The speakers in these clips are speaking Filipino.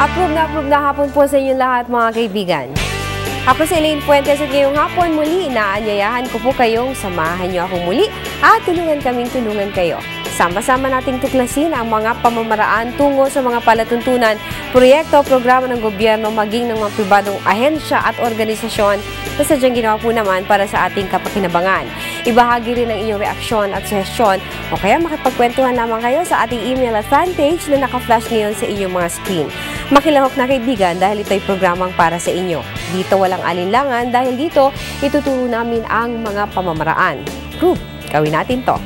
Approve na approve na hapon po sa inyo lahat mga kaibigan. Ako si Elaine Fuentes at ngayong hapon muli inaanyayahan ko po kayong samahan niyo ako muli at tulungan kaming tulungan kayo. Sama-sama nating tuklasin ang mga pamamaraan tungo sa mga palatuntunan, proyekto, programa ng gobyerno, maging ng mga pribadong ahensya at organisasyon na sadyang ginawa po naman para sa ating kapakinabangan. Ibahagi rin ang inyong reaksyon at suhestyon o kaya makipagkwentuhan lamang kayo sa ating email at fan page na naka-flash ngayon sa inyong mga screen. Makilahok na kaibigan dahil ito'y programang para sa inyo. Dito walang alinlangan dahil dito ituturo namin ang mga pamamaraan. Group, gawin natin to.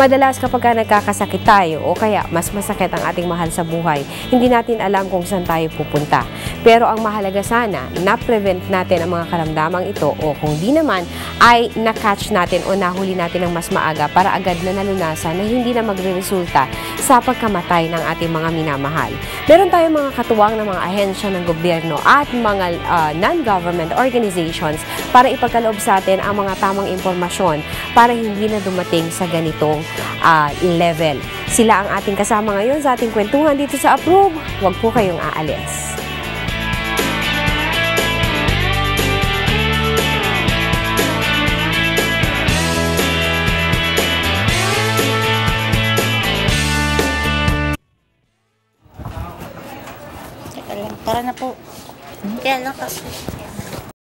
Madalas kapag ka nagkakasakit tayo o kaya mas masakit ang ating mahal sa buhay, hindi natin alam kung saan tayo pupunta. Pero ang mahalaga sana, na-prevent natin ang mga karamdamang ito o kung di naman, ay na-catch natin o nahuli natin ng mas maaga para agad na nalunasan na hindi na magre-resulta sa pagkamatay ng ating mga minamahal. Meron tayong mga katuwang ng mga ahensya ng gobyerno at mga uh, non-government organizations para ipagkaloob sa atin ang mga tamang impormasyon para hindi na dumating sa ganitong uh, level. Sila ang ating kasama ngayon sa ating kwentuhan dito sa Approve. Huwag po kayong aalis. Tara na po. Kaya lang kasi.